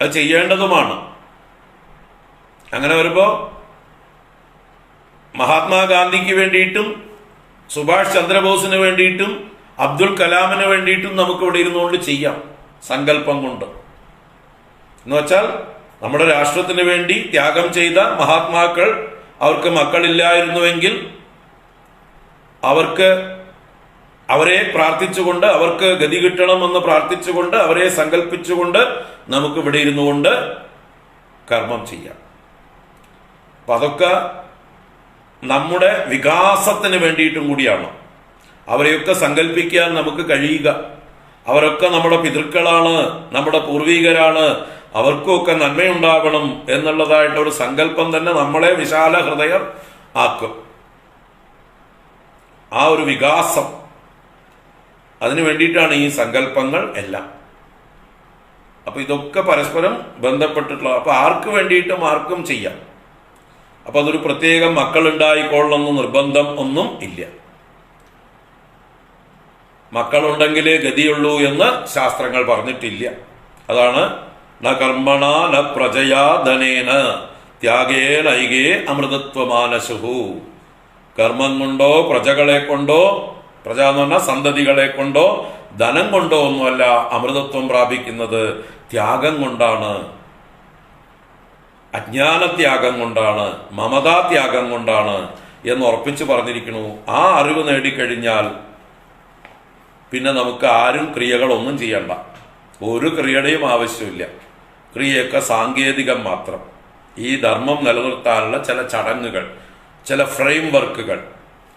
അത് ചെയ്യേണ്ടതുമാണ്. അങ്ങനെ വരുമ്പോ മഹാത്മാഗാന്ധിക്ക് വേണ്ടിയിട്ടും സുഭാഷ് ചന്ദ്രബോസിന് വേണ്ടിയിട്ടും അബ്ദുൾ കലാമിന് വേണ്ടിയിട്ടും നമുക്ക് ഇവിടെ ഇരുന്നുകൊണ്ട് ചെയ്യാം സങ്കല്പം കൊണ്ട്. എന്ന് വെച്ചാൽ നമ്മുടെ രാഷ്ട്രത്തിന് വേണ്ടി ത്യാഗം ചെയ്ത മഹാത്മാക്കൾ അവർക്ക് മക്കളില്ലായിരുന്നുവെങ്കിൽ അവർക്ക് അവരെ പ്രാർത്ഥിച്ചുകൊണ്ട് അവർക്ക് ഗതി കിട്ടണമെന്ന് പ്രാർത്ഥിച്ചുകൊണ്ട് അവരെ സങ്കല്പിച്ചുകൊണ്ട് നമുക്ക് ഇവിടെ ഇരുന്നു കൊണ്ട് കർമ്മം ചെയ്യാം. അപ്പൊ അതൊക്കെ നമ്മുടെ വികാസത്തിന് വേണ്ടിയിട്ടും കൂടിയാണ്. അവരെയൊക്കെ സങ്കല്പിക്കാൻ നമുക്ക് കഴിയുക. അവരൊക്കെ നമ്മുടെ പിതൃക്കളാണ് നമ്മുടെ പൂർവികരാണ് അവർക്കൊക്കെ നന്മയുണ്ടാകണം എന്നുള്ളതായിട്ട് ഒരു സങ്കല്പം തന്നെ നമ്മളെ വിശാല ഹൃദയം ആക്കും. ആ ഒരു വികാസം അതിനു വേണ്ടിയിട്ടാണ് ഈ സങ്കല്പങ്ങൾ എല്ലാം. അപ്പൊ ഇതൊക്കെ പരസ്പരം ബന്ധപ്പെട്ടിട്ടുള്ള അപ്പൊ ആർക്ക് വേണ്ടിയിട്ടും ആർക്കും ചെയ്യാം. അപ്പൊ അതൊരു പ്രത്യേകം മക്കളുണ്ടായിക്കൊള്ളണമെന്ന് നിർബന്ധം ഒന്നും ഇല്ല. മക്കളുണ്ടെങ്കിലേ ഗതിയുള്ളൂ എന്ന് ശാസ്ത്രങ്ങൾ പറഞ്ഞിട്ടില്ല. അതാണ് ന കർമ്മണ ന പ്രജയാ ധനേന ത്യാഗേ നൈകേ അമൃതത്വമാനശുഹു കർമ്മം കൊണ്ടോ പ്രജകളെ കൊണ്ടോ പ്രജ എന്ന് പറഞ്ഞാൽ സന്തതികളെ കൊണ്ടോ ധനം കൊണ്ടോ ഒന്നുമല്ല അമൃതത്വം പ്രാപിക്കുന്നത്. ത്യാഗം കൊണ്ടാണ്. അജ്ഞാനത്യാഗം കൊണ്ടാണ്. മമതാത്യാഗം കൊണ്ടാണ് എന്ന് ഉറപ്പിച്ചു പറഞ്ഞിരിക്കുന്നു. ആ അറിവ് നേടിക്കഴിഞ്ഞാൽ പിന്നെ നമുക്ക് ആരും ക്രിയകളൊന്നും ചെയ്യണ്ട. ഒരു ക്രിയയുടെയും ആവശ്യമില്ല. ക്രിയയൊക്കെ സാങ്കേതികം മാത്രം. ഈ ധർമ്മം നിലനിർത്താനുള്ള ചില ചടങ്ങുകൾ ചില ഫ്രെയിം വർക്കുകൾ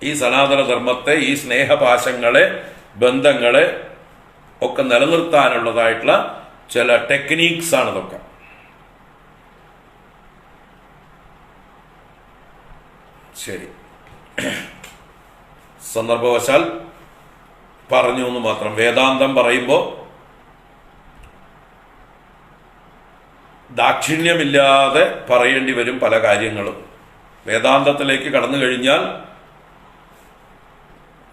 ഈ സനാതന ധർമ്മത്തെ ഈ സ്നേഹപാശങ്ങളെ ബന്ധങ്ങളെ ഒക്കെ നിലനിർത്താനുള്ളതായിട്ടുള്ള ചില ടെക്നീക്സ് ആണ് ഇതൊക്കെ. ശരി. സന്ദർഭവശാൽ പറഞ്ഞു എന്ന് മാത്രം. വേദാന്തം പറയുമ്പോൾ ദാക്ഷിണ്യമില്ലാതെ പറയേണ്ടി വരും പല കാര്യങ്ങളും. വേദാന്തത്തിലേക്ക് കടന്നു കഴിഞ്ഞാൽ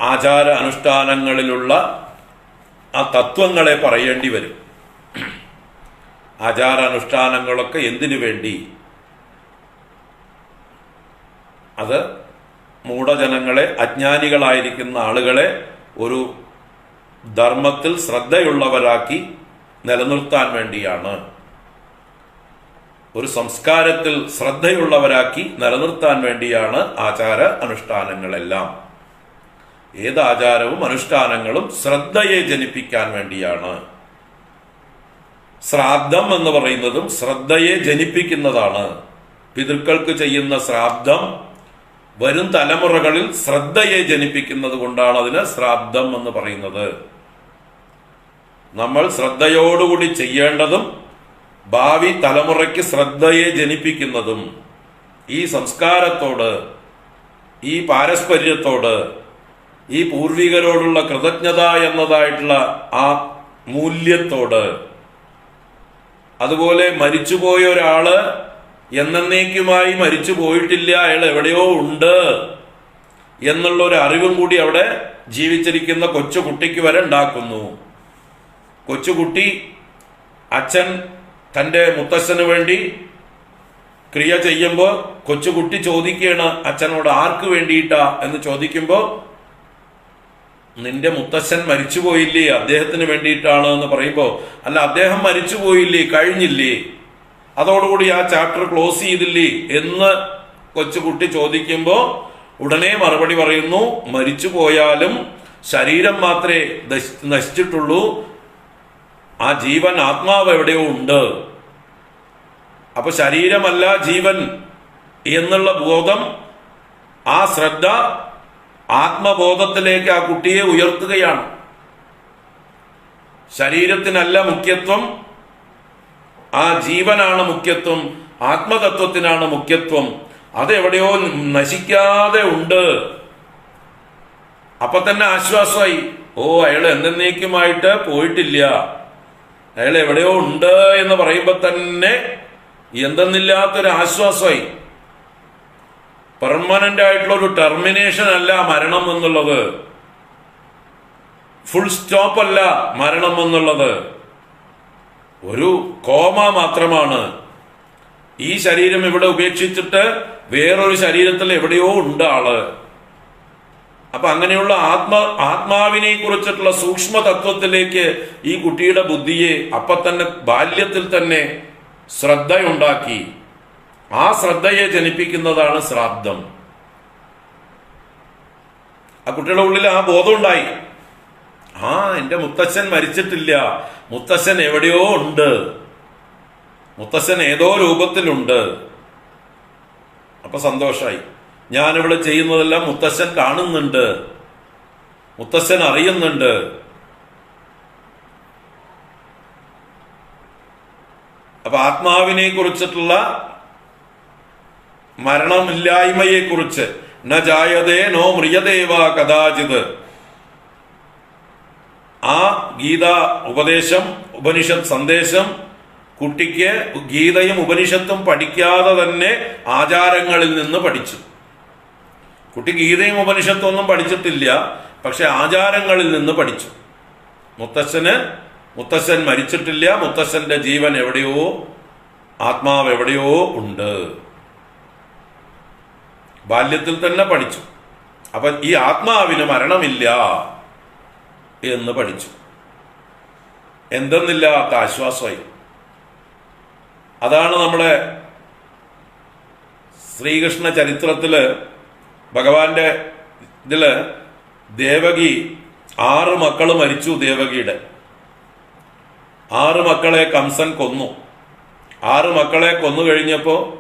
ആചാര അനുഷ്ഠാനങ്ങളിലുള്ള ആ തത്വങ്ങളെ പറയേണ്ടി വരും. ആചാരാനുഷ്ഠാനങ്ങളൊക്കെ എന്തിനു വേണ്ടി? അത് മൂഢജനങ്ങളെ അജ്ഞാനികളായിരിക്കുന്ന ആളുകളെ ഒരു ധർമ്മത്തിൽ ശ്രദ്ധയുള്ളവരാക്കി നിലനിർത്താൻ വേണ്ടിയാണ്. ഒരു സംസ്കാരത്തിൽ ശ്രദ്ധയുള്ളവരാക്കി നിലനിർത്താൻ വേണ്ടിയാണ് ആചാര അനുഷ്ഠാനങ്ങളെല്ലാം ഏത് ആചാരവും അനുഷ്ഠാനങ്ങളും ശ്രദ്ധയെ ജനിപ്പിക്കാൻ വേണ്ടിയാണ്. ശ്രാദ്ധം എന്ന് പറയുന്നതും ശ്രദ്ധയെ ജനിപ്പിക്കുന്നതാണ്. പിതൃക്കൾക്ക് ചെയ്യുന്ന ശ്രാദ്ധം വരും തലമുറകളിൽ ശ്രദ്ധയെ ജനിപ്പിക്കുന്നത് കൊണ്ടാണ് അതിന് ശ്രാദ്ധം എന്ന് പറയുന്നത്. നമ്മൾ ശ്രദ്ധയോടുകൂടി ചെയ്യേണ്ടതും ഭാവി തലമുറയ്ക്ക് ശ്രദ്ധയെ ജനിപ്പിക്കുന്നതും ഈ സംസ്കാരത്തോട് ഈ പാരസ്പര്യത്തോട് ഈ പൂർവികരോടുള്ള കൃതജ്ഞത എന്നതായിട്ടുള്ള ആ മൂല്യത്തോട്. അതുപോലെ മരിച്ചുപോയ ഒരാൾ എന്നേക്കുമായി മരിച്ചു പോയിട്ടില്ല അയാൾ എവിടെയോ ഉണ്ട് എന്നുള്ള ഒരു അറിവും കൂടി അവിടെ ജീവിച്ചിരിക്കുന്ന കൊച്ചു കുട്ടിക്ക് വരെ ഉണ്ടാക്കുന്നു. കൊച്ചുകുട്ടി അച്ഛൻ തന്റെ മുത്തശ്ശന് വേണ്ടി ക്രിയ ചെയ്യുമ്പോൾ കൊച്ചുകുട്ടി ചോദിക്കുകയാണ് അച്ഛനോട് ആർക്ക് വേണ്ടിയിട്ടാ? എന്ന് ചോദിക്കുമ്പോൾ നിന്റെ മുത്തശ്ശൻ മരിച്ചുപോയില്ലേ? അദ്ദേഹത്തിന് വേണ്ടിയിട്ടാണ് എന്ന് പറയുമ്പോൾ അല്ല അദ്ദേഹം മരിച്ചുപോയില്ലേ? കഴിഞ്ഞില്ലേ? അതോടുകൂടി ആ ചാപ്റ്റർ ക്ലോസ് ചെയ്തില്ലേ? എന്ന് കൊച്ചുകുട്ടി ചോദിക്കുമ്പോൾ ഉടനെ മറുപടി പറയുന്നു മരിച്ചു പോയാലും ശരീരം മാത്രമേ നശിച്ചിട്ടുള്ളൂ. ആ ജീവൻ ആത്മാവ് എവിടെയോ ഉണ്ട്. അപ്പൊ ശരീരമല്ല ജീവൻ എന്നുള്ള ബോധം ആ ശ്രദ്ധ ആത്മബോധത്തിലേക്ക് ആ കുട്ടിയെ ഉയർത്തുകയാണ്. ശരീരത്തിനല്ല മുഖ്യത്വം ആ ജീവനാണ് മുഖ്യത്വം ആത്മതത്വത്തിനാണ് മുഖ്യത്വം. അതെവിടെയോ നശിക്കാതെ ഉണ്ട്. അപ്പൊ തന്നെ ആശ്വാസമായി ഓ അയാൾ എന്തെന്നേക്കുമായിട്ട് പോയിട്ടില്ല. അയാൾ എവിടെയോ ഉണ്ട് എന്ന് പറയുമ്പോ തന്നെ എന്തെന്നില്ലാത്തൊരു ആശ്വാസമായി. പെർമനന്റ് ആയിട്ടുള്ള ഒരു ടെർമിനേഷൻ അല്ല മരണം എന്നുള്ളത്. ഫുൾ സ്റ്റോപ്പ് അല്ല മരണം എന്നുള്ളത്. ഒരു കോമ മാത്രമാണ്. ഈ ശരീരം ഇവിടെ ഉപേക്ഷിച്ചിട്ട് വേറൊരു ശരീരത്തിൽ എവിടെയോ ഉണ്ട് ആൾ. അപ്പൊ അങ്ങനെയുള്ള ആത്മ ആത്മാവിനെ കുറിച്ചിട്ടുള്ള സൂക്ഷ്മ തത്വത്തിലേക്ക് ഈ കുട്ടിയുടെ ബുദ്ധിയെ അപ്പൊ തന്നെ ബാല്യത്തിൽ തന്നെ ശ്രദ്ധയുണ്ടാക്കി. ആ ശ്രദ്ധയെ ജനിപ്പിക്കുന്നതാണ് ശ്രാദ്ധം. ആ കുട്ടിയുടെ ഉള്ളിൽ ആ ബോധം ഉണ്ടായി ആ എന്റെ മുത്തച്ഛൻ മരിച്ചിട്ടില്ല. മുത്തച്ഛൻ എവിടെയോ ഉണ്ട്. മുത്തച്ഛൻ ഏതോ രൂപത്തിലുണ്ട്. അപ്പൊ സന്തോഷായി. ഞാനിവിടെ ചെയ്യുന്നതെല്ലാം മുത്തശ്ശൻ കാണുന്നുണ്ട്. മുത്തശ്ശൻ അറിയുന്നുണ്ട്. അപ്പൊ ആത്മാവിനെ കുറിച്ചിട്ടുള്ള മരണമില്ലായ്മയെ കുറിച്ച് ജായതേ നോ മ്രിയദേവ കഥാചിത്. ആ ഗീത ഉപദേശം ഉപനിഷത്ത് സന്ദേശം കുട്ടിക്ക് ഗീതയും ഉപനിഷത്തും പഠിക്കാതെ തന്നെ ആചാരങ്ങളിൽ നിന്ന് പഠിച്ചു. കുട്ടി ഗീതയും ഉപനിഷത്തും ഒന്നും പഠിച്ചിട്ടില്ല പക്ഷെ ആചാരങ്ങളിൽ നിന്ന് പഠിച്ചു. മുത്തശ്ശന് മുത്തശ്ശൻ മരിച്ചിട്ടില്ല മുത്തശ്ശന്റെ ജീവൻ എവിടെയോ ആത്മാവ് എവിടെയോ ഉണ്ട്. ബാല്യത്തിൽ തന്നെ പഠിച്ചു. അപ്പൊ ഈ ആത്മാവിന് മരണമില്ല എന്ന് പഠിച്ചു. എന്തെന്നില്ലാത്ത ആശ്വാസമായി. അതാണ് നമ്മുടെ ശ്രീകൃഷ്ണ ചരിത്രത്തിൽ ഭഗവാന്റെ ഇതിൽ ദേവകി ആറ് മക്കൾ മരിച്ചു ദേവകിയുടെ. ആറ് മക്കളെ കംസൻ കൊന്നു. ആറ് മക്കളെ കൊന്നു കഴിഞ്ഞപ്പോ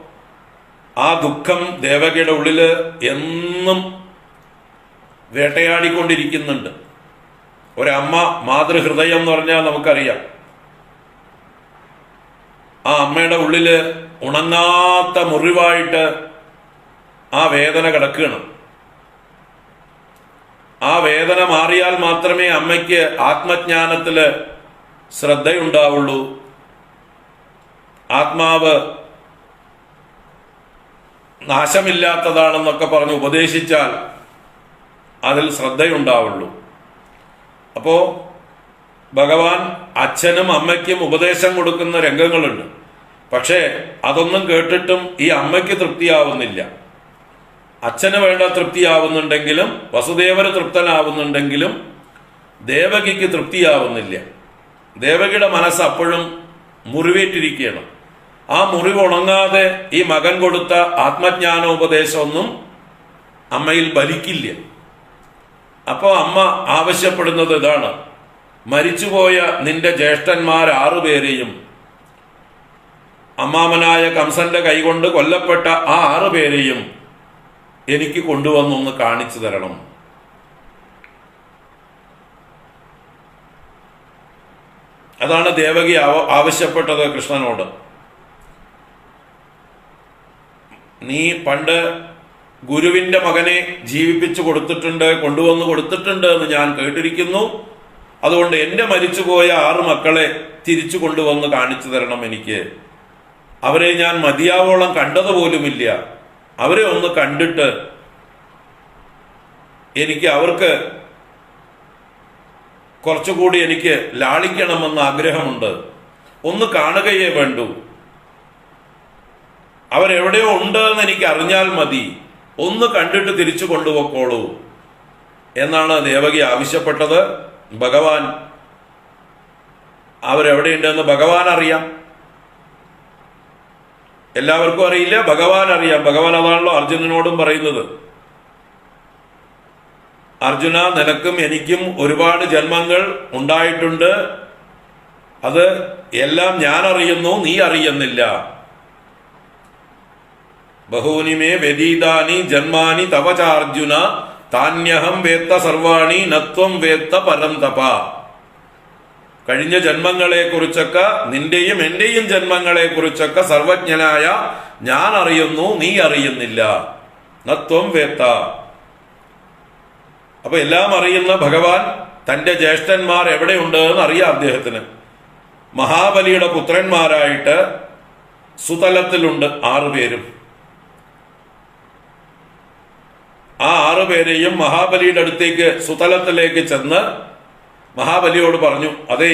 ആ ദുഃഖം ദേവകയുടെ ഉള്ളിൽ എന്നും വേട്ടയാടിക്കൊണ്ടിരിക്കുന്നുണ്ട്. ഒരമ്മ മാതൃഹൃദയം എന്ന് പറഞ്ഞാൽ നമുക്കറിയാം. ആ അമ്മയുടെ ഉള്ളിൽ ഉണങ്ങാത്ത മുറിവായിട്ട് ആ വേദന കിടക്കുകയാണ്. ആ വേദന മാറിയാൽ മാത്രമേ അമ്മയ്ക്ക് ആത്മജ്ഞാനത്തിൽ ശ്രദ്ധയുണ്ടാവുള്ളൂ. ആത്മാവ് നാശമില്ലാത്തതാണെന്നൊക്കെ പറഞ്ഞ് ഉപദേശിച്ചാൽ അതിൽ ശ്രദ്ധയുണ്ടാവുള്ളൂ. അപ്പോ ഭഗവാൻ അച്ഛനും അമ്മയ്ക്കും ഉപദേശം കൊടുക്കുന്ന രംഗങ്ങളുണ്ട്. പക്ഷേ അതൊന്നും കേട്ടിട്ടും ഈ അമ്മയ്ക്ക് തൃപ്തിയാവുന്നില്ല. അച്ഛന് വേണ്ട തൃപ്തിയാവുന്നുണ്ടെങ്കിലും വസുദേവന് തൃപ്തനാവുന്നുണ്ടെങ്കിലും ദേവകിക്ക് തൃപ്തിയാവുന്നില്ല. ദേവകിയുടെ മനസ്സ് അപ്പോഴും മുറിവേറ്റിരിക്കുകയാണ്. ആ മുറിവ് ഉണങ്ങാതെ ഈ മകൻ കൊടുത്ത ആത്മജ്ഞാനോപദേശമൊന്നും അമ്മയിൽ ബലിക്കില്ല. അപ്പോൾ അമ്മ ആവശ്യപ്പെടുന്നത് ഇതാണ്. മരിച്ചുപോയ നിന്റെ ജ്യേഷ്ഠന്മാർ ആറുപേരെയും അമ്മാമനായ കംസന്റെ കൈകൊണ്ട് കൊല്ലപ്പെട്ട ആ ആറുപേരെയും എനിക്ക് കൊണ്ടുവന്നൊന്ന് കാണിച്ചു തരണം. അതാണ് ദേവകി ആവ- ആവശ്യപ്പെട്ടത് കൃഷ്ണനോട്. നീ പണ്ട് ഗുരുവിന്റെ മകനെ ജീവിപ്പിച്ചു കൊടുത്തിട്ടുണ്ട് കൊണ്ടുവന്ന് കൊടുത്തിട്ടുണ്ട് എന്ന് ഞാൻ കേട്ടിരിക്കുന്നു. അതുകൊണ്ട് എന്റെ മരിച്ചുപോയ ആറ് മക്കളെ തിരിച്ചു കൊണ്ടുവന്ന് കാണിച്ചു തരണം എനിക്ക്. അവരെ ഞാൻ മതിയാവോളം കണ്ടതുപോലുമില്ല. അവരെ ഒന്ന് കണ്ടിട്ട് എനിക്ക് അവർക്ക് കുറച്ചുകൂടി എനിക്ക് ലാളിക്കണമെന്ന് ആഗ്രഹമുണ്ട്. ഒന്ന് കാണുകയേ വേണ്ടൂ. അവരെവിടെയോ ഉണ്ട് എന്ന് എനിക്ക് അറിഞ്ഞാൽ മതി. ഒന്ന് കണ്ടിട്ട് തിരിച്ചു കൊണ്ടുപോക്കോളൂ എന്നാണ് ദേവകി ആവശ്യപ്പെട്ടത്. ഭഗവാൻ അവരെവിടെയുണ്ടെന്ന് ഭഗവാൻ അറിയാം എല്ലാവർക്കും അറിയില്ല ഭഗവാൻ അറിയാം ഭഗവാൻ അതാണല്ലോ അർജുനനോടും പറയുന്നത്. അർജുന നിനക്കും എനിക്കും ഒരുപാട് ജന്മങ്ങൾ ഉണ്ടായിട്ടുണ്ട്. അത് എല്ലാം ഞാൻ അറിയുന്നു നീ അറിയുന്നില്ല. ബഹൂനി മേ വ്യതീതാനി ജന്മാനി തവ ചാർജുന താന്യഹം വേത്ത സർവാണി നത്വം വേത്ത പരം തപ. കഴിഞ്ഞ ജന്മങ്ങളെ കുറിച്ചൊക്കെ നിന്റെയും എന്റെയും ജന്മങ്ങളെ കുറിച്ചൊക്കെ സർവജ്ഞനായ ഞാൻ അറിയുന്നു നീ അറിയുന്നില്ല. നത്വം വേത്ത. അപ്പൊ എല്ലാം അറിയുന്ന ഭഗവാൻ തന്റെ ജ്യേഷ്ഠന്മാർ എവിടെയുണ്ട് എന്ന് അറിയാം അദ്ദേഹത്തിന്. മഹാബലിയുടെ പുത്രന്മാരായിട്ട് സുതലത്തിലുണ്ട് ആറുപേരും ആ ആറുപേരെയും മഹാബലിയുടെ അടുത്തേക്ക് സുതലത്തിലേക്ക് ചെന്ന് മഹാബലിയോട് പറഞ്ഞു അതേ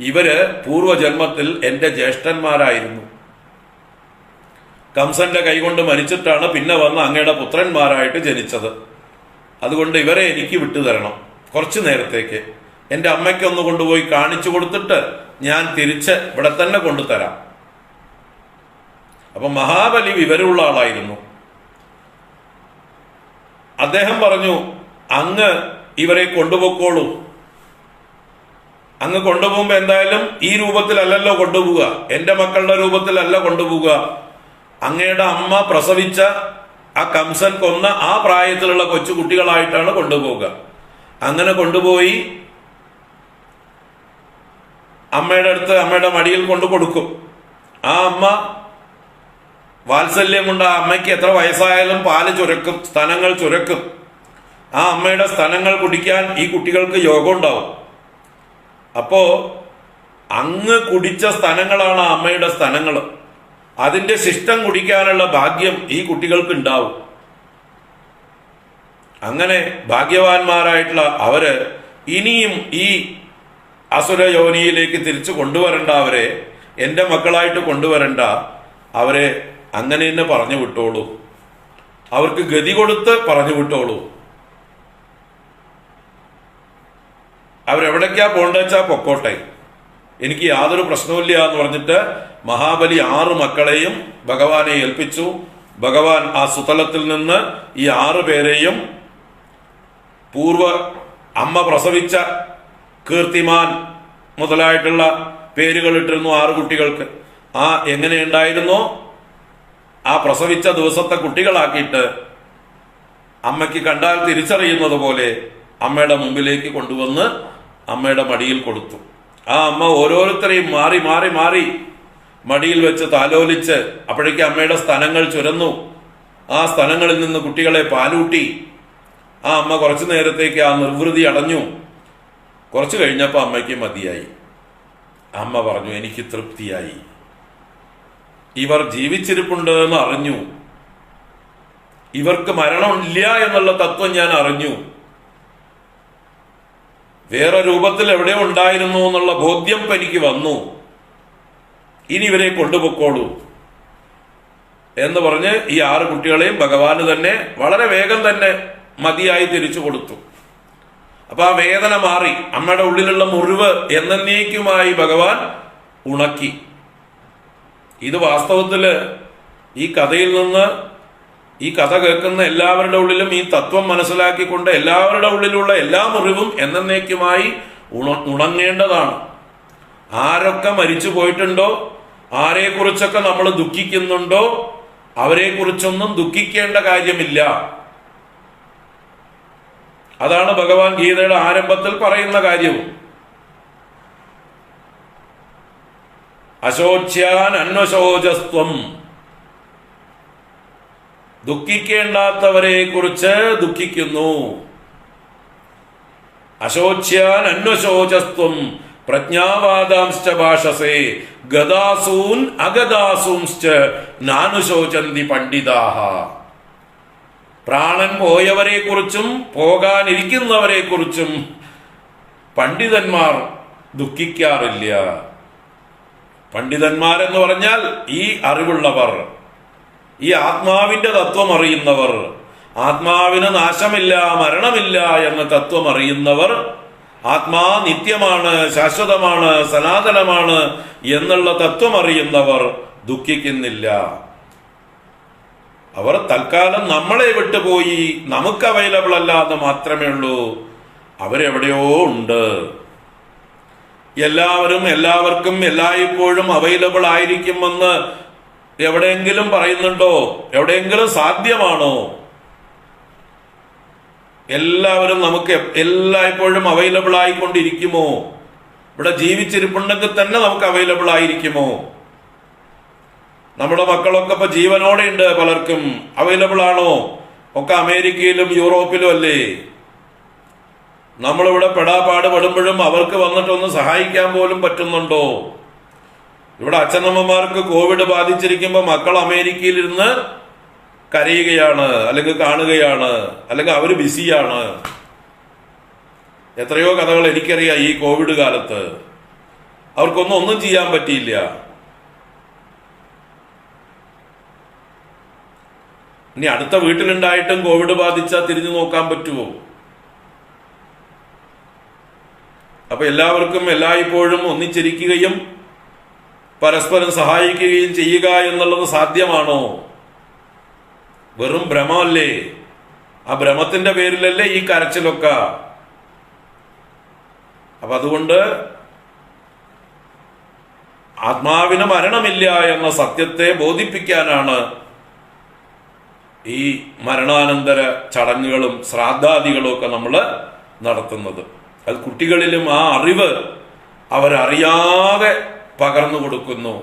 ഇവർ പൂർവജന്മത്തിൽ എന്റെ ജ്യേഷ്ഠന്മാരായിരുന്നു. കംസന്റെ കൈകൊണ്ട് മരിച്ചിട്ടാണ് പിന്നെ വന്ന് അങ്ങയുടെ പുത്രന്മാരായിട്ട് ജനിച്ചത്. അതുകൊണ്ട് ഇവരെ എനിക്ക് വിട്ടു തരണം കുറച്ചു നേരത്തേക്ക്. എന്റെ അമ്മയ്ക്കൊന്ന് കൊണ്ടുപോയി കാണിച്ചു കൊടുത്തിട്ട് ഞാൻ തിരിച്ച് ഇവിടെ തന്നെ കൊണ്ടുതരാം. അപ്പൊ മഹാബലി വിവരമുള്ള ആളായിരുന്നു. അദ്ദേഹം പറഞ്ഞു അങ്ങ് ഇവരെ കൊണ്ടുപോയിക്കോളൂ. അങ്ങ് കൊണ്ടുപോകുമ്പോ എന്തായാലും ഈ രൂപത്തിലല്ലല്ലോ കൊണ്ടുപോവുക. എന്റെ മക്കളുടെ രൂപത്തിലല്ല കൊണ്ടുപോവുക. അങ്ങയുടെ അമ്മ പ്രസവിച്ച ആ കംസൻ കൊന്ന ആ പ്രായത്തിലുള്ള കൊച്ചുകുട്ടികളായിട്ടാണ് കൊണ്ടുപോവുക. അങ്ങനെ കൊണ്ടുപോയി അമ്മയുടെ അടുത്ത് അമ്മയുടെ മടിയിൽ കൊണ്ടു കൊടുക്കും ആ അമ്മ വാത്സല്യം കൊണ്ട് ആ അമ്മയ്ക്ക് എത്ര വയസ്സായാലും പാൽ ചുരക്കും സ്ഥലങ്ങൾ ചുരക്കും. ആ അമ്മയുടെ സ്ഥലങ്ങൾ കുടിക്കാൻ ഈ കുട്ടികൾക്ക് യോഗം ഉണ്ടാവും. അപ്പോ അങ്ങ് കുടിച്ച സ്ഥലങ്ങളാണ് ആ അമ്മയുടെ സ്ഥലങ്ങൾ അതിന്റെ ശിഷ്ടം കുടിക്കാനുള്ള ഭാഗ്യം ഈ കുട്ടികൾക്ക് ഉണ്ടാവും. അങ്ങനെ ഭാഗ്യവാന്മാരായിട്ടുള്ള അവർ ഇനിയും ഈ അസുര യോനിയിലേക്ക് തിരിച്ചു കൊണ്ടുവരണ്ട അവരെ എന്റെ മക്കളായിട്ട് കൊണ്ടുവരണ്ട അവരെ അങ്ങനെ തന്നെ പറഞ്ഞു വിട്ടോളൂ. അവർക്ക് ഗതി കൊടുത്ത് പറഞ്ഞു വിട്ടോളൂ. അവരെവിടേക്കാ പോണ്ടെച്ചാ പൊക്കോട്ടെ. എനിക്ക് യാതൊരു പ്രശ്നവുമില്ല എന്ന് പറഞ്ഞിട്ട് മഹാബലി ആറ് മക്കളെയും ഭഗവാനെ ഏൽപ്പിച്ചു. ഭഗവാൻ ആ സുതലത്തിൽ നിന്ന് ഈ ആറ് പേരെയും പൂർവ അമ്മ പ്രസവിച്ച കീർത്തിമാൻ മുതലായിട്ടുള്ള പേരുകൾ ഇട്ടിരുന്നു ആറ് കുട്ടികൾക്ക്. ആ എങ്ങനെയുണ്ടായിരുന്നോ ആ പ്രസവിച്ച ദിവസത്തെ കുട്ടികളാക്കിയിട്ട് അമ്മയ്ക്ക് കണ്ടാൽ തിരിച്ചറിയുന്നത് പോലെ അമ്മയുടെ മുമ്പിലേക്ക് കൊണ്ടുവന്ന് അമ്മയുടെ മടിയിൽ കൊടുത്തു. ആ അമ്മ ഓരോരുത്തരെയും മാറി മാറി മാറി മടിയിൽ വെച്ച് താലോലിച്ച് അപ്പോഴേക്ക് അമ്മയുടെ സ്ഥലങ്ങൾ ചുരന്നു. ആ സ്ഥലങ്ങളിൽ നിന്ന് കുട്ടികളെ പാലൂട്ടി. ആ അമ്മ കുറച്ചു നേരത്തേക്ക് ആ നിർവൃതി അടഞ്ഞു. കുറച്ചു കഴിഞ്ഞപ്പോൾ അമ്മയ്ക്ക് മതിയായി. അമ്മ പറഞ്ഞു എനിക്ക് തൃപ്തിയായി. ഇവർ ജീവിച്ചിരിപ്പുണ്ട് എന്ന് അറിഞ്ഞു. ഇവർക്ക് മരണമില്ല എന്നുള്ള തത്വം ഞാൻ അറിഞ്ഞു. വേറെ രൂപത്തിൽ എവിടെ ഉണ്ടായിരുന്നു എന്നുള്ള ബോധ്യം എനിക്ക് വന്നു. ഇനി ഇവരെ കൊണ്ടുപോയിക്കോളൂ. എന്ന് പറഞ്ഞ് ഈ ആറ് കുട്ടികളെയും ഭഗവാന് തന്നെ വളരെ വേഗം തന്നെ മതിയായി തിരിച്ചു കൊടുത്തു. അപ്പൊ ആ വേദന മാറി. അമ്മയുടെ ഉള്ളിലുള്ള മുറിവ് എന്നേക്കുമായി ഭഗവാൻ ഉണക്കി. ഇത് വാസ്തവത്തിൽ ഈ കഥയിൽ നിന്ന് ഈ കഥ കേൾക്കുന്ന എല്ലാവരുടെ ഉള്ളിലും ഈ തത്വം മനസ്സിലാക്കിക്കൊണ്ട് എല്ലാവരുടെ ഉള്ളിലുള്ള എല്ലാ മുറിവും എന്നേക്കുമായി ഉണ ഉണങ്ങേണ്ടതാണ്. ആരൊക്കെ മരിച്ചു പോയിട്ടുണ്ടോ ആരെക്കുറിച്ചൊക്കെ നമ്മൾ ദുഃഖിക്കുന്നുണ്ടോ അവരെക്കുറിച്ചൊന്നും ദുഃഖിക്കേണ്ട കാര്യമില്ല. അതാണ് ഭഗവാൻ ഗീതയുടെ ആരംഭത്തിൽ പറയുന്ന കാര്യവും. അശോച്യാൻ അന്വശോചസ്ത്വം ദുഃഖിക്കേണ്ടാത്തവരെ കുറിച്ച് ദുഃഖിക്കുന്നു. അശോച്യാൻ അന്വശോചസ്ത്വം പ്രജ്ഞാവാദാംശ്ച ഭാഷസേ ഗദാസൂൻ അഗദാസൂംശ്ച നാനുശോചന്തി പണ്ഡിതാഹ. പ്രാണൻ പോയവരെ കുറിച്ചും പോകാനിരിക്കുന്നവരെ കുറിച്ചും പണ്ഡിതന്മാർ ദുഃഖിക്കാറില്ല. പണ്ഡിതന്മാരെന്ന് പറഞ്ഞാൽ ഈ അറിവുള്ളവർ ഈ ആത്മാവിന്റെ തത്വം അറിയുന്നവർ ആത്മാവിന് നാശമില്ല മരണമില്ല എന്ന തത്വം അറിയുന്നവർ ആത്മാ നിത്യമാണ് ശാശ്വതമാണ് സനാതനമാണ് എന്നുള്ള തത്വം അറിയുന്നവർ ദുഃഖിക്കുന്നില്ല. അവർ തൽക്കാലം നമ്മളെ വിട്ടുപോയി നമുക്ക് അവൈലബിൾ അല്ല എന്ന് മാത്രമേ ഉള്ളൂ. അവരെവിടെയോ ഉണ്ട്. എല്ലാവരും എല്ലാവർക്കും എല്ലായ്പ്പോഴും അവൈലബിൾ ആയിരിക്കുമെന്ന് എവിടെയെങ്കിലും പറയുന്നുണ്ടോ? എവിടെയെങ്കിലും സാധ്യമാണോ? എല്ലാവരും നമുക്ക് എല്ലായ്പ്പോഴും അവൈലബിൾ ആയിക്കൊണ്ടിരിക്കുമോ? ഇവിടെ ജീവിച്ചിരിപ്പുണ്ടെങ്കിൽ തന്നെ നമുക്ക് അവൈലബിൾ ആയിരിക്കുമോ? നമ്മുടെ മക്കളൊക്കെ ഇപ്പൊ ജീവനോടെ ഉണ്ട് പലർക്കും. അവൈലബിൾ ആണോ? ഒക്കെ അമേരിക്കയിലും യൂറോപ്പിലും അല്ലേ? നമ്മളിവിടെ പെടാപാട് പെടുമ്പോഴും അവർക്ക് വന്നിട്ടൊന്ന് സഹായിക്കാൻ പോലും പറ്റുന്നുണ്ടോ? ഇവിടെ അച്ഛനമ്മമാർക്ക് കോവിഡ് ബാധിച്ചിരിക്കുമ്പോൾ മക്കൾ അമേരിക്കയിലിരുന്ന് കരയുകയാണ് അല്ലെങ്കിൽ കാണുകയാണ് അല്ലെങ്കിൽ അവർ ബിസിയാണ്. എത്രയോ കഥകൾ എനിക്കറിയാം ഈ കോവിഡ് കാലത്ത്. അവർക്കൊന്നും ഒന്നും ചെയ്യാൻ പറ്റിയില്ല. ഇനി അടുത്ത വീട്ടിലുണ്ടായിട്ടും കോവിഡ് ബാധിച്ചാൽ തിരിഞ്ഞു നോക്കാൻ പറ്റുമോ അപ്പൊ എല്ലാവർക്കും എല്ലായ്പ്പോഴും ഒന്നിച്ചിരിക്കുകയും പരസ്പരം സഹായിക്കുകയും ചെയ്യുക എന്നുള്ളത് സാധ്യമാണോ? വെറും ഭ്രമമല്ലേ? ആ ഭ്രമത്തിന്റെ പേരിലല്ലേ ഈ കരച്ചിലൊക്കെ? അപ്പൊ അതുകൊണ്ട് ആത്മാവിന് മരണമില്ല എന്ന സത്യത്തെ ബോധിപ്പിക്കാനാണ് ഈ മരണാനന്തര ചടങ്ങുകളും ശ്രാദ്ധാദികളും ഒക്കെ നമ്മൾ നടത്തുന്നത്. അത് കുട്ടികളിലും ആ അറിവ് അവരറിയാതെ പകർന്നു കൊടുക്കുന്നു.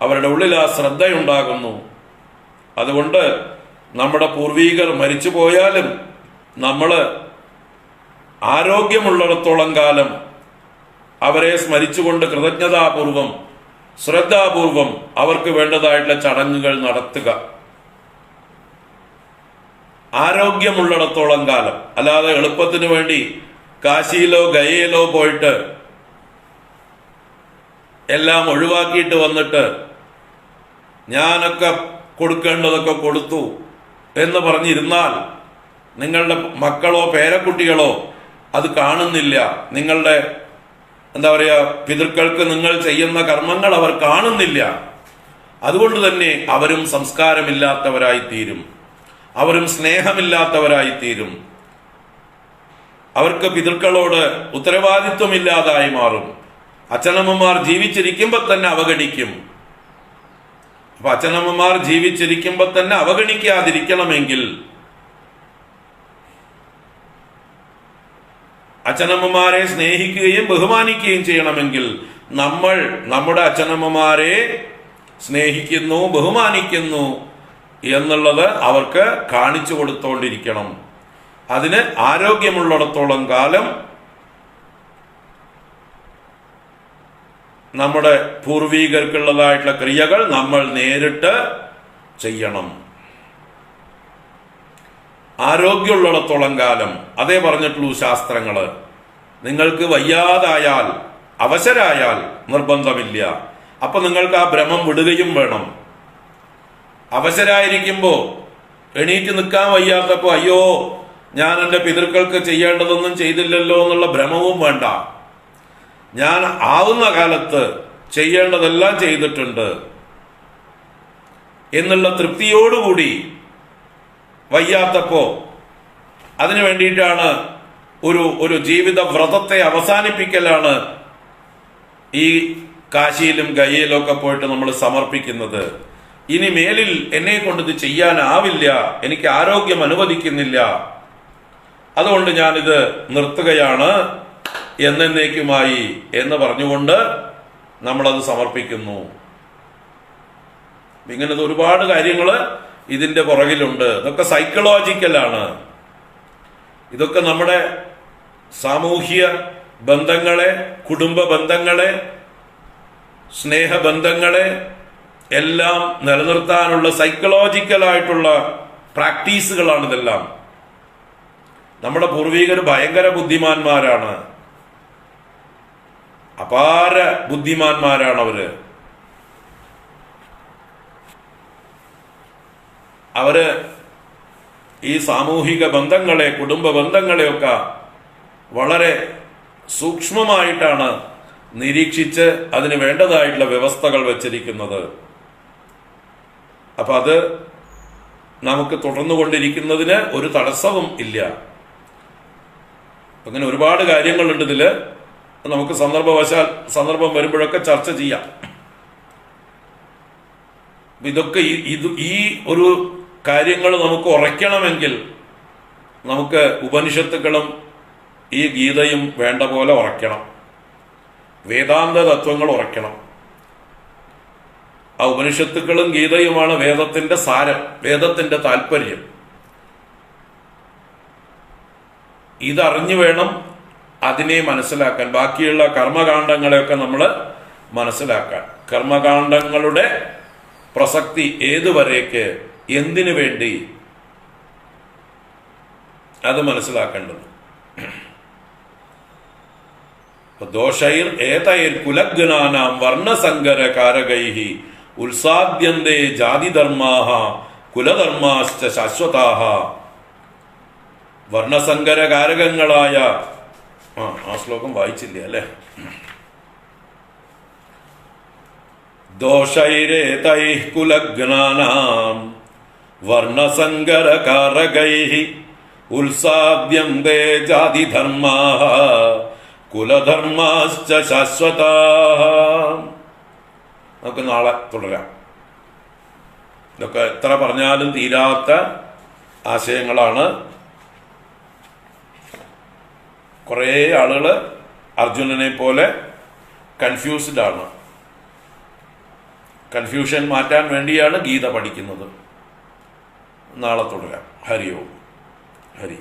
അവരുടെ ഉള്ളിൽ ആ ശ്രദ്ധയുണ്ടാകുന്നു. അതുകൊണ്ട് നമ്മുടെ പൂർവീകർ മരിച്ചു പോയാലും നമ്മൾ ആരോഗ്യമുള്ളിടത്തോളം കാലം അവരെ സ്മരിച്ചുകൊണ്ട് കൃതജ്ഞതാപൂർവം ശ്രദ്ധാപൂർവം അവർക്ക് വേണ്ടതായിട്ടുള്ള ചടങ്ങുകൾ നടത്തുക. ആരോഗ്യമുള്ളിടത്തോളം കാലം. അല്ലാതെ എളുപ്പത്തിന് വേണ്ടി കാശിയിലോ ഗയയിലോ പോയിട്ട് എല്ലാം ഒഴിവാക്കിയിട്ട് വന്നിട്ട് ഞാനൊക്കെ കൊടുക്കേണ്ടതൊക്കെ കൊടുത്തു എന്ന് പറഞ്ഞിരുന്നാൽ നിങ്ങളുടെ മക്കളോ പേരക്കുട്ടികളോ അത് കാണുന്നില്ല. നിങ്ങളുടെ എന്താ പറയുക പിതൃക്കൾക്ക് നിങ്ങൾ ചെയ്യുന്ന കർമ്മങ്ങൾ അവർ കാണുന്നില്ല. അതുകൊണ്ട് തന്നെ അവരും സംസ്കാരമില്ലാത്തവരായി തീരും അവരും സ്നേഹമില്ലാത്തവരായി തീരും അവർക്ക് പിതൃക്കളോട് ഉത്തരവാദിത്വമില്ലാതായി മാറും. അച്ഛനമ്മമാർ ജീവിച്ചിരിക്കുമ്പോൾ തന്നെ അവഗണിക്കും. അപ്പൊ അച്ഛനമ്മമാർ ജീവിച്ചിരിക്കുമ്പോൾ തന്നെ അവഗണിക്കാതിരിക്കണമെങ്കിൽ അച്ഛനമ്മമാരെ സ്നേഹിക്കുകയും ബഹുമാനിക്കുകയും ചെയ്യണമെങ്കിൽ നമ്മൾ നമ്മുടെ അച്ഛനമ്മമാരെ സ്നേഹിക്കുന്നു ബഹുമാനിക്കുന്നു എന്നുള്ളത് അവർക്ക് കാണിച്ചു കൊടുത്തോണ്ടിരിക്കണം. അതിന് ആരോഗ്യമുള്ളിടത്തോളം കാലം നമ്മുടെ പൂർവീകർക്കുള്ളതായിട്ടുള്ള ക്രിയകൾ നമ്മൾ നേരിട്ട് ചെയ്യണം. ആരോഗ്യമുള്ളിടത്തോളം കാലം. അതേ പറഞ്ഞിട്ടുള്ളൂ ശാസ്ത്രങ്ങൾ നിങ്ങൾക്ക് വയ്യാതായാൽ അവശരായാൽ നിർബന്ധമില്ല. അപ്പൊ നിങ്ങൾക്ക് ആ ഭ്രമം വിടുകയും വേണം. അവശരായിരിക്കുമ്പോ എണീറ്റ് നിൽക്കാൻ വയ്യാത്തപ്പോ അയ്യോ ഞാൻ എന്റെ പിതൃക്കൾക്ക് ചെയ്യേണ്ടതൊന്നും ചെയ്തില്ലല്ലോ എന്നുള്ള ഭ്രമവും വേണ്ട. ഞാൻ ആവുന്ന കാലത്ത് ചെയ്യേണ്ടതെല്ലാം ചെയ്തിട്ടുണ്ട് എന്നുള്ള തൃപ്തിയോടുകൂടി വയ്യാത്തപ്പോ അതിനു വേണ്ടിയിട്ടാണ് ഒരു ഒരു ജീവിത വ്രതത്തെ അവസാനിപ്പിക്കലാണ് ഈ കാശിയിലും ഗയയിലും ഒക്കെ പോയിട്ട് നമ്മൾ സമർപ്പിക്കുന്നത്. ഇനി മേലിൽ എന്നെ കൊണ്ട് ഇത് ചെയ്യാനാവില്ല. എനിക്ക് ആരോഗ്യം അനുവദിക്കുന്നില്ല. അതുകൊണ്ട് ഞാനിത് നിർത്തുകയാണ്. എന്നേക്കുമായി എന്ന് പറഞ്ഞുകൊണ്ട് നമ്മളത് സമർപ്പിക്കുന്നു. ഇങ്ങനത്തെ ഒരുപാട് കാര്യങ്ങൾ ഇതിന്റെ പുറകിലുണ്ട്. ഇതൊക്കെ സൈക്കോളോജിക്കലാണ് ഇതൊക്കെ നമ്മുടെ സാമൂഹ്യ ബന്ധങ്ങളെ കുടുംബ ബന്ധങ്ങളെ സ്നേഹബന്ധങ്ങളെ എല്ലാം നിലനിർത്താനുള്ള സൈക്കോളജിക്കലായിട്ടുള്ള പ്രാക്ടീസുകളാണ് ഇതെല്ലാം. നമ്മുടെ പൂർവികർ ഭയങ്കര ബുദ്ധിമാന്മാരാണ്. അപാര ബുദ്ധിമാന്മാരാണ് അവർ. അവർ ഈ സാമൂഹിക ബന്ധങ്ങളെ കുടുംബ ബന്ധങ്ങളെയൊക്കെ വളരെ സൂക്ഷ്മമായിട്ടാണ് നിരീക്ഷിച്ച് അതിന് വേണ്ടതായിട്ടുള്ള വ്യവസ്ഥകൾ വച്ചിരിക്കുന്നത്. അപ്പൊ അത് നമുക്ക് തുടർന്നു കൊണ്ടിരിക്കുന്നതിന് ഒരു തടസ്സവും ഇല്ല. അങ്ങനെ ഒരുപാട് കാര്യങ്ങളുണ്ട് ഇതിൽ. നമുക്ക് സന്ദർഭവശാൽ സന്ദർഭം വരുമ്പോഴൊക്കെ ചർച്ച ചെയ്യാം. ഇതൊക്കെ ഇത് ഈ ഒരു കാര്യങ്ങൾ നമുക്ക് ഉറയ്ക്കണമെങ്കിൽ നമുക്ക് ഉപനിഷത്തുക്കളും ഈ ഗീതയും വേണ്ട പോലെ ഉറയ്ക്കണം. വേദാന്ത തത്വങ്ങൾ ഉറയ്ക്കണം. ആ ഉപനിഷത്തുക്കളും ഗീതയുമാണ് വേദത്തിന്റെ സാരം വേദത്തിന്റെ താല്പര്യം ഇതറിഞ്ഞു വേണം അതിനെ മനസ്സിലാക്കാൻ. ബാക്കിയുള്ള കർമ്മകാണ്ഡങ്ങളെയൊക്കെ നമ്മൾ മനസ്സിലാക്കാൻ. കർമ്മകാണ്ഡങ്ങളുടെ പ്രസക്തി ഏതുവരേക്ക് എന്തിനു വേണ്ടി? അത് മനസ്സിലാക്കേണ്ടത്. ദോഷൈർ ഏതൈർ കുലഗ്നാനാം വർണസങ്കര കാരകൈഹി ഉത്സാദ്യന്തേ ജാതിധർമാഹ കുലധർമാശ്ച ശാശ്വതാഹ വർണ്ണസങ്കര കാരകങ്ങളായ ആ ആ ശ്ലോകം വായിച്ചില്ല അല്ലേ ദോഷൈരേതൈ കുലഗ്നാനാം വർണ്ണസങ്കര കാരകൈः ഉത്സാദ്യന്തേ ജാതിധർമാः കുലധർമാശ്ച ശാശ്വതാः നമുക്ക് നാളെ തുടരാം. ഇതൊക്കെ എത്ര പറഞ്ഞാലും തീരാത്ത ആശയങ്ങളാണ്. കുറേ ആളുകൾ അർജുനനെ പോലെ കൺഫ്യൂസ്ഡ് ആണ്. കൺഫ്യൂഷൻ മാറ്റാൻ വേണ്ടിയാണ് ഗീത പഠിക്കുന്നത്. നാളെ തുടരാം. ഹരി ഓം ഹരി